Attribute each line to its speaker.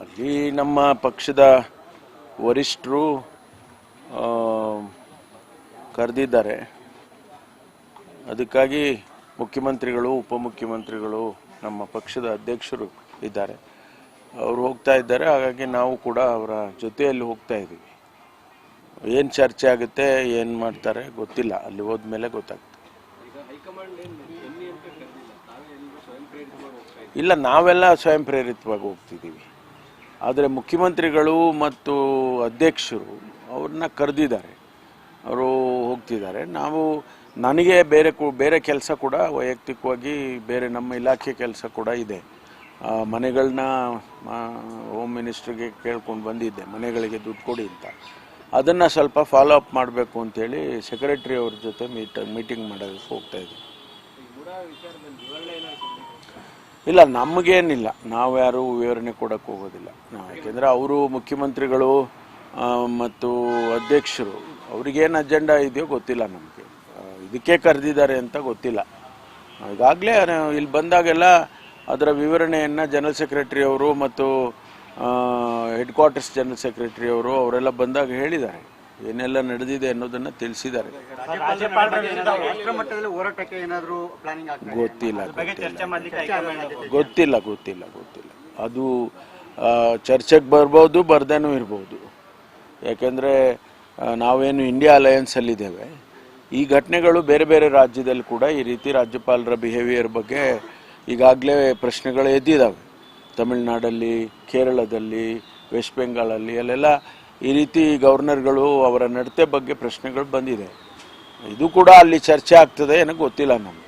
Speaker 1: ಅಲ್ಲಿ ನಮ್ಮ ಪಕ್ಷದ ವರಿಷ್ಠರು ಕರೆದಿದ್ದಾರೆ. ಅದಕ್ಕಾಗಿ ಮುಖ್ಯಮಂತ್ರಿಗಳು ಉಪಮುಖ್ಯಮಂತ್ರಿಗಳು ನಮ್ಮ ಪಕ್ಷದ ಅಧ್ಯಕ್ಷರು ಇದ್ದಾರೆ. ಅವರು ಹೋಗ್ತಾ ಇದ್ದಾರೆ ಹಾಗಾಗಿ ನಾವು ಕೂಡ ಅವರ ಜೊತೆಯಲ್ಲಿ ಹೋಗ್ತಾ ಇದ್ದೀವಿ. ಏನು ಚರ್ಚೆ ಆಗುತ್ತೆ ಏನು ಮಾಡ್ತಾರೆ ಗೊತ್ತಿಲ್ಲ. ಅಲ್ಲಿ ಹೋದ್ಮೇಲೆ ಗೊತ್ತಾಗ್ತದೆ ಇಲ್ಲ, ನಾವೆಲ್ಲ ಸ್ವಯಂ ಪ್ರೇರಿತವಾಗಿ ಹೋಗ್ತಿದ್ದೀವಿ. ಆದರೆ ಮುಖ್ಯಮಂತ್ರಿಗಳು ಮತ್ತು ಅಧ್ಯಕ್ಷರು ಅವ್ರನ್ನ ಕರೆದಿದ್ದಾರೆ. ಅವರು ಹೋಗ್ತಿದ್ದಾರೆ. ನಾವು, ನನಗೆ ಬೇರೆ ಬೇರೆ ಕೆಲಸ ಕೂಡ ವೈಯಕ್ತಿಕವಾಗಿ ಬೇರೆ ನಮ್ಮ ಇಲಾಖೆ ಕೆಲಸ ಕೂಡ ಇದೆ. ಮನೆಗಳನ್ನ ಹೋಮ್ ಮಿನಿಸ್ಟ್ರಿಗೆ ಕೇಳ್ಕೊಂಡು ಬಂದಿದ್ದೆ. ಮನೆಗಳಿಗೆ ದುಡ್ಡು ಕೊಡಿ ಅಂತ. ಅದನ್ನು ಸ್ವಲ್ಪ ಫಾಲೋ ಅಪ್ ಮಾಡಬೇಕು ಅಂತೇಳಿ ಸೆಕ್ರೆಟ್ರಿ ಅವ್ರ ಜೊತೆ ಮೀಟ ಮೀಟಿಂಗ್ ಮಾಡೋದಕ್ಕೆ ಹೋಗ್ತಾ ಇದ್ದೀವಿ ಇಲ್ಲ, ನಮಗೇನಿಲ್ಲ. ನಾವು ಯಾರು ವಿವರಣೆ ಕೊಡಕ್ಕೆ ಹೋಗೋದಿಲ್ಲ. ಯಾಕೆಂದ್ರೆ ಅವರು ಮುಖ್ಯಮಂತ್ರಿಗಳು ಮತ್ತು ಅಧ್ಯಕ್ಷರು, ಅವ್ರಿಗೇನು ಅಜೆಂಡಾ ಇದೆಯೋ ಗೊತ್ತಿಲ್ಲ ನಮಗೆ. ಇದಕ್ಕೆ ಕರೆದಿದ್ದಾರೆ ಅಂತ ಗೊತ್ತಿಲ್ಲ. ಈಗಾಗಲೇ ಇಲ್ಲಿ ಬಂದಾಗೆಲ್ಲ ಅದರ ವಿವರಣೆಯನ್ನು ಜನರಲ್ ಸೆಕ್ರೆಟರಿ ಅವರು ಮತ್ತು ಹೆಡ್ ಕ್ವಾರ್ಟರ್ಸ್ ಜನರಲ್ ಸೆಕ್ರೆಟರಿ ಅವರು ಅವರೆಲ್ಲ ಬಂದಾಗ ಹೇಳಿದ್ದಾರೆ. ಏನೆಲ್ಲ ನಡೆದಿದೆ ಅನ್ನೋದನ್ನ ತಿಳಿಸಿದ್ದಾರೆ. ಗೊತ್ತಿಲ್ಲ ಗೊತ್ತಿಲ್ಲ. ಗೊತ್ತಿಲ್ಲ ಗೊತ್ತಿಲ್ಲ ಅದು ಚರ್ಚೆಗೆ ಬರ್ಬೋದು ಬರ್ದೇನೂ ಇರ್ಬೋದು. ಯಾಕೆಂದರೆ ನಾವೇನು ಇಂಡಿಯಾ ಅಲಯನ್ಸಲ್ಲಿದ್ದೇವೆ ಈ ಘಟನೆಗಳು ಬೇರೆ ಬೇರೆ ರಾಜ್ಯದಲ್ಲಿ ಕೂಡ ಈ ರೀತಿ ರಾಜ್ಯಪಾಲರ ಬಿಹೇವಿಯರ್ ಬಗ್ಗೆ ಈಗಾಗಲೇ ಪ್ರಶ್ನೆಗಳು ಎದ್ದಿದ್ದಾವೆ ತಮಿಳುನಾಡಲ್ಲಿ ಕೇರಳದಲ್ಲಿ ವೆಸ್ಟ್ ಬೆಂಗಾಲಲ್ಲಿ ಅಲ್ಲೆಲ್ಲ ಈ ರೀತಿ ಗವರ್ನರ್ಗಳು ಅವರ ನಡತೆ ಬಗ್ಗೆ ಪ್ರಶ್ನೆಗಳು ಬಂದಿದೆ. ಇದು ಕೂಡ ಅಲ್ಲಿ ಚರ್ಚೆ ಆಗ್ತದೆ, ಏನೋ ಗೊತ್ತಿಲ್ಲ ನಮಗೆ.